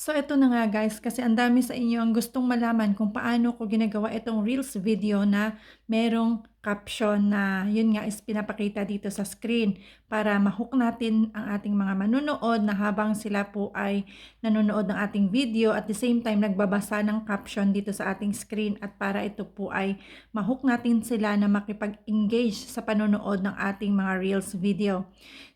So ito na nga guys, kasi ang dami sa inyo ang gustong malaman kung paano ko ginagawa itong Reels video na merong caption na yun nga is pinapakita dito sa screen para mahook natin ang ating mga manunood na habang sila po ay nanonood ng ating video at the same time nagbabasa ng caption dito sa ating screen at para ito po ay mahook natin sila na makipag-engage sa panonood ng ating mga Reels video.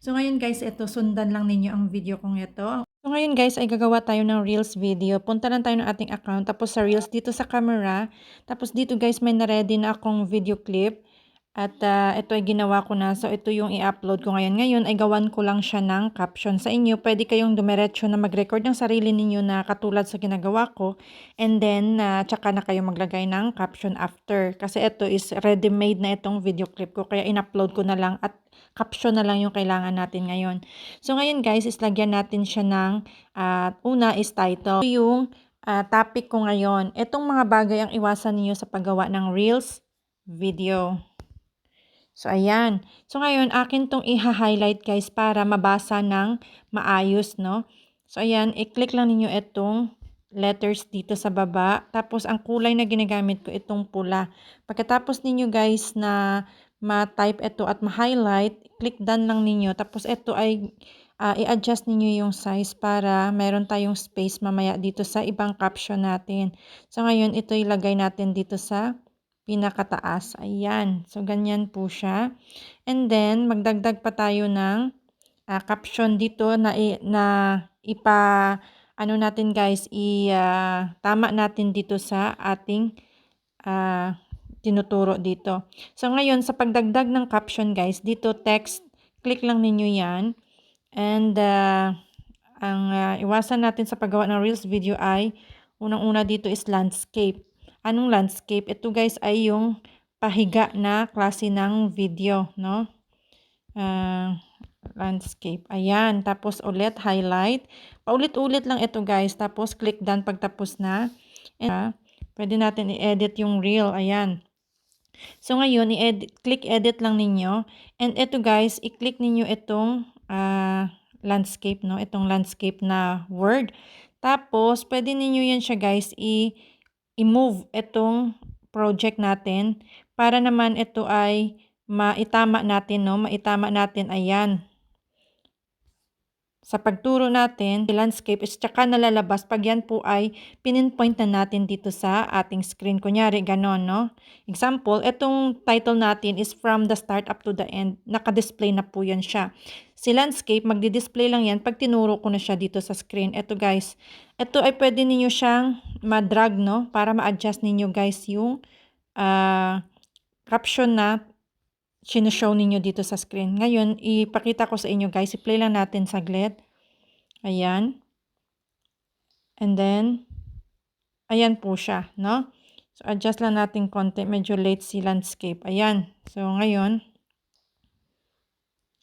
So ngayon guys, ito sundan lang ninyo ang video kong ito. So ngayon guys ay gagawa tayo ng Reels video. Punta lang tayo ng ating account. Tapos sa Reels dito sa camera. Tapos dito guys may na-ready na akong video clip. At uh, ito ay ginawa ko na. So ito yung i-upload ko ngayon. Ngayon ay gawan ko lang siya ng caption sa inyo. Pwede kayong dumiretso na mag-record ng sarili ninyo na katulad sa ginagawa ko. And then uh, tsaka na kayo maglagay ng caption after. Kasi ito is ready-made na itong video clip ko. Kaya in-upload ko na lang at caption na lang yung kailangan natin ngayon. So ngayon guys, is lagyan natin siya ng uh, una is title. Yung uh, topic ko ngayon. Itong mga bagay ang iwasan niyo sa paggawa ng Reels video. So, ayan. So, ngayon, akin tong i-highlight guys para mabasa ng maayos, no? So, ayan, i-click lang ninyo itong letters dito sa baba. Tapos, ang kulay na ginagamit ko, itong pula. Pagkatapos ninyo guys na ma-type ito at ma-highlight, click done lang ninyo. Tapos ito ay uh, i-adjust ninyo yung size para meron tayong space mamaya dito sa ibang caption natin. So ngayon, ito ilagay natin dito sa pinakataas. Ayan. So ganyan po siya. And then, magdagdag pa tayo ng uh, caption dito na, na ipa ano natin guys, i uh, tama natin dito sa ating uh, tinuturo dito. So, ngayon, sa pagdagdag ng caption, guys, dito text, click lang ninyo yan. And, uh, ang uh, iwasan natin sa paggawa ng Reels video ay, unang-una dito is landscape. Anong landscape? Ito, guys, ay yung pahiga na klase ng video, no? Uh, landscape. Ayan. Tapos, ulit, highlight. Paulit-ulit lang ito, guys. Tapos, click done pagtapos na. And, uh, pwede natin i-edit yung reel. Ayan. So ngayon, i-edit, click edit lang ninyo. And ito guys, i-click ninyo itong uh, landscape, no? Itong landscape na word. Tapos, pwede ninyo yan siya guys, i- i-move itong project natin para naman ito ay maitama natin, no? Maitama natin, ayan sa pagturo natin, landscape is tsaka nalalabas pag yan po ay pininpoint na natin dito sa ating screen. Kunyari, ganon, no? Example, itong title natin is from the start up to the end. Naka-display na po yan siya. Si landscape, magdi-display lang yan pag tinuro ko na siya dito sa screen. Ito guys, ito ay pwede ninyo siyang ma-drag, no? Para ma-adjust ninyo guys yung uh, caption na sinushow ninyo dito sa screen. Ngayon, ipakita ko sa inyo guys. I-play lang natin saglit. Ayan. And then, ayan po siya, no? So, adjust lang natin konti. Medyo late si landscape. Ayan. So, ngayon,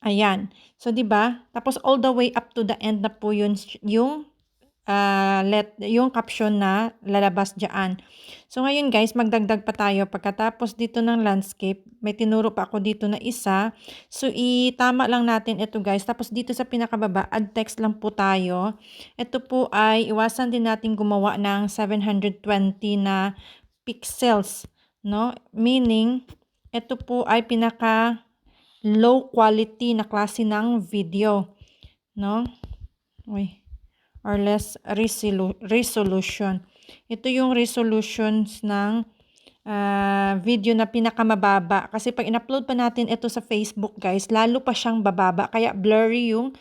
ayan. So, di ba? Tapos, all the way up to the end na po yun, yung uh, let, yung caption na lalabas dyan. So, ngayon guys, magdagdag pa tayo. Pagkatapos dito ng landscape, may tinuro pa ako dito na isa. So, itama lang natin ito guys. Tapos dito sa pinakababa, add text lang po tayo. Ito po ay iwasan din natin gumawa ng 720 na pixels. No? Meaning, ito po ay pinaka low quality na klase ng video. No? Uy or less resolu resolution. Ito yung resolutions ng uh, video na pinakamababa. Kasi pag in-upload pa natin ito sa Facebook guys, lalo pa siyang bababa. Kaya blurry yung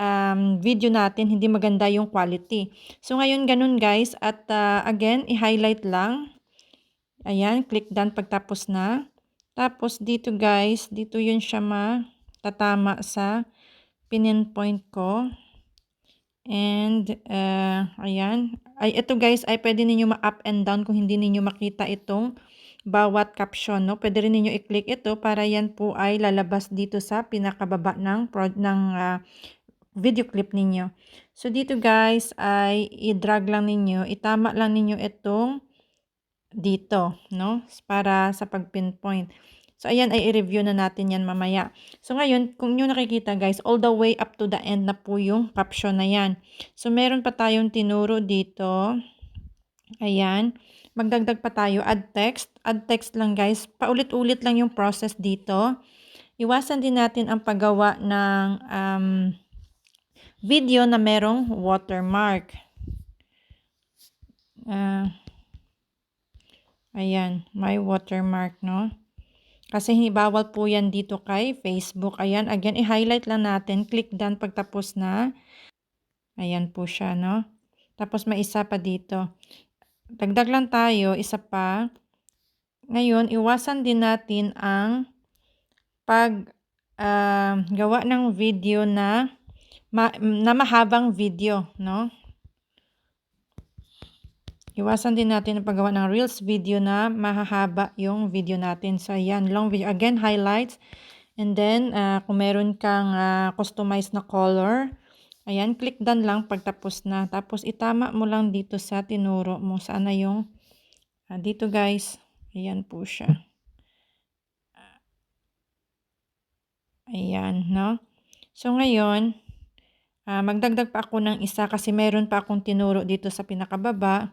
um, video natin, hindi maganda yung quality. So ngayon ganun guys. At uh, again, i-highlight lang. Ayan, click done pagtapos na. Tapos dito guys, dito yun siya matatama sa pininpoint ko. And, uh, ayan. Ay, ito guys, ay pwede ninyo ma-up and down kung hindi ninyo makita itong bawat caption, no? Pwede rin ninyo i-click ito para yan po ay lalabas dito sa pinakababa ng, ng uh, video clip ninyo. So, dito guys, ay i-drag lang ninyo, itama lang ninyo itong dito, no? Para sa pag-pinpoint. So, ayan ay i-review na natin yan mamaya. So, ngayon, kung nyo nakikita guys, all the way up to the end na po yung caption na yan. So, meron pa tayong tinuro dito. Ayan. Magdagdag pa tayo, add text. Add text lang guys. Paulit-ulit lang yung process dito. Iwasan din natin ang paggawa ng um, video na merong watermark. Uh, ayan, may watermark, no? Kasi bawal po yan dito kay Facebook. Ayan, again, i-highlight lang natin. Click done pagtapos na. Ayan po siya, no? Tapos may isa pa dito. Dagdag lang tayo, isa pa. Ngayon, iwasan din natin ang pag uh, ng video na ma, na mahabang video, no? Iwasan din natin ang paggawa ng Reels video na mahahaba yung video natin. So, ayan, long video. Again, highlights. And then, uh, kung meron kang uh, customized na color, ayan, click done lang pagtapos na. Tapos, itama mo lang dito sa tinuro mo. Sana yung, uh, dito guys, ayan po siya. Ayan, no? So, ngayon, uh, magdagdag pa ako ng isa kasi meron pa akong tinuro dito sa pinakababa.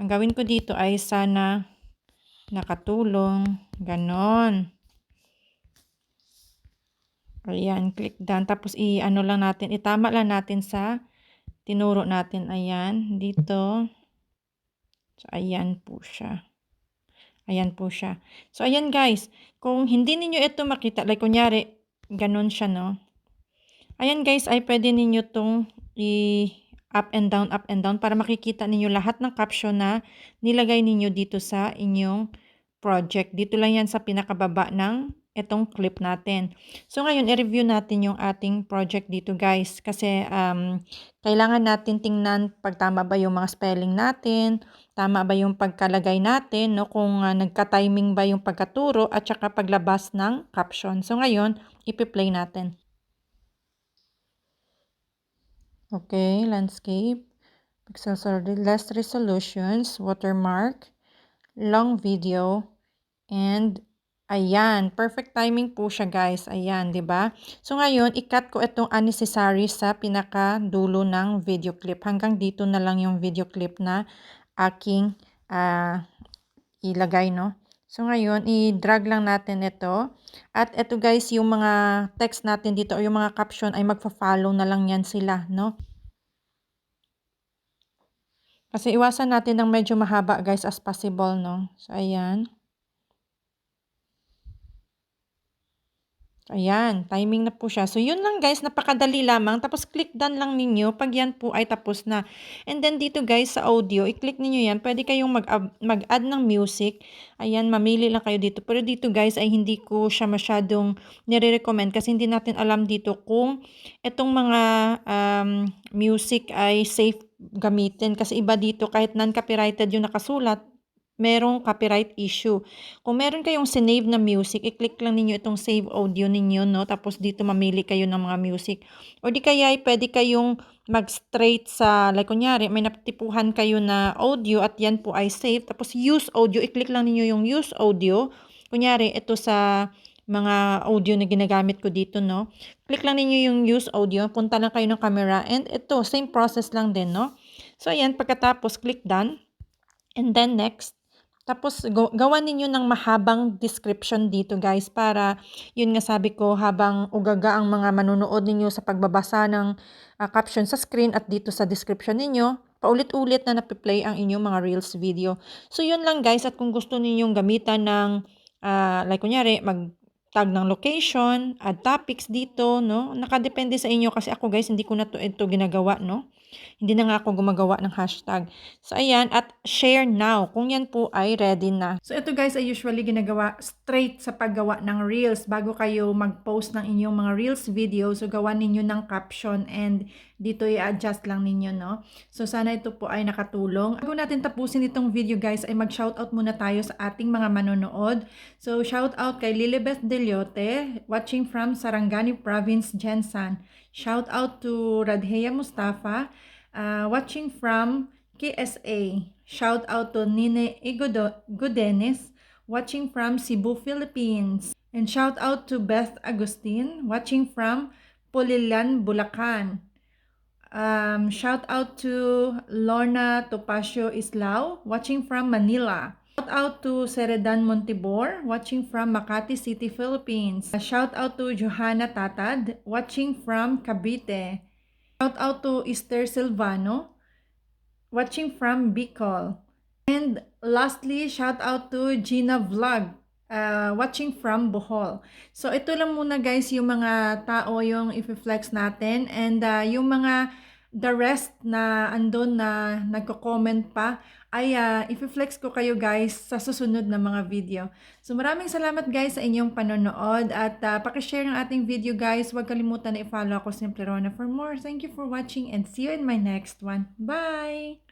Ang gawin ko dito ay sana nakatulong. Ganon. Ayan, click done. Tapos i-ano lang natin, itama lang natin sa tinuro natin. Ayan, dito. So, ayan po siya. Ayan po siya. So, ayan guys. Kung hindi ninyo ito makita, like kunyari, ganon siya, no? Ayan guys, ay pwede ninyo itong i- up and down, up and down para makikita ninyo lahat ng caption na nilagay ninyo dito sa inyong project. Dito lang yan sa pinakababa ng itong clip natin. So ngayon, i-review natin yung ating project dito guys. Kasi um, kailangan natin tingnan pag tama ba yung mga spelling natin, tama ba yung pagkalagay natin, no? kung uh, nagka-timing ba yung pagkaturo at saka paglabas ng caption. So ngayon, ipi-play natin. Okay, landscape, pixel sorted, less resolutions, watermark, long video, and ayan, perfect timing po siya guys. Ayan, 'di ba? So ngayon, i-cut ko itong unnecessary sa pinaka dulo ng video clip. Hanggang dito na lang yung video clip na aking uh, ilagay, no? So ngayon, i-drag lang natin ito. At ito guys, yung mga text natin dito o yung mga caption ay magfa-follow na lang yan sila, no? Kasi iwasan natin ng medyo mahaba guys as possible, no? So ayan. Ayan, timing na po siya. So, yun lang guys, napakadali lamang. Tapos, click done lang ninyo pag yan po ay tapos na. And then, dito guys, sa audio, i-click ninyo yan. Pwede kayong mag-add ng music. Ayan, mamili lang kayo dito. Pero dito guys, ay hindi ko siya masyadong nire-recommend kasi hindi natin alam dito kung itong mga um, music ay safe gamitin. Kasi iba dito, kahit non-copyrighted yung nakasulat, merong copyright issue. Kung meron kayong sinave na music, i-click lang ninyo itong save audio ninyo, no? Tapos dito mamili kayo ng mga music. O di kaya pwede kayong mag-straight sa, like kunyari, may natipuhan kayo na audio at yan po ay save. Tapos use audio, i-click lang ninyo yung use audio. Kunyari, ito sa mga audio na ginagamit ko dito, no? Click lang ninyo yung use audio, punta lang kayo ng camera, and ito, same process lang din, no? So, ayan, pagkatapos, click done. And then, next, tapos gawan ninyo ng mahabang description dito guys para yun nga sabi ko habang ugaga ang mga manunood ninyo sa pagbabasa ng uh, caption sa screen at dito sa description ninyo, paulit-ulit na napiplay ang inyong mga Reels video. So yun lang guys at kung gusto ninyong gamitan ng uh, like kunyari mag tag ng location, add topics dito, no? Nakadepende sa inyo kasi ako guys, hindi ko na to ito ginagawa, no? Hindi na nga ako gumagawa ng hashtag. So, ayan. At share now kung yan po ay ready na. So, ito guys ay usually ginagawa straight sa paggawa ng Reels. Bago kayo mag-post ng inyong mga Reels video, so gawa ninyo ng caption and dito i-adjust lang ninyo, no? So, sana ito po ay nakatulong. Bago natin tapusin itong video guys, ay mag-shoutout muna tayo sa ating mga manonood. So, shoutout kay Lilibeth Deliote, watching from Sarangani Province, Jensan. Shout out to Radheya Mustafa, uh, watching from KSA. Shout out to Nine Igodo Gudenes, watching from Cebu, Philippines. And shout out to Beth Agustin watching from Pulilan, Bulacan. Um, shout out to Lorna Topacio Islao watching from Manila. Shout out to Seredan Montibor watching from Makati City, Philippines. Shout out to Johanna Tatad watching from Cavite. Shout out to Esther Silvano watching from Bicol. And lastly, shout out to Gina Vlog uh, watching from Bohol. So ito lang muna guys yung mga tao yung i-flex natin and uh, yung mga the rest na andon na nagko-comment pa ay uh, i-flex ko kayo guys sa susunod na mga video. So maraming salamat guys sa inyong panonood at uh, pakishare ng ating video guys. Huwag kalimutan na i-follow ako Simple Rona for more. Thank you for watching and see you in my next one. Bye!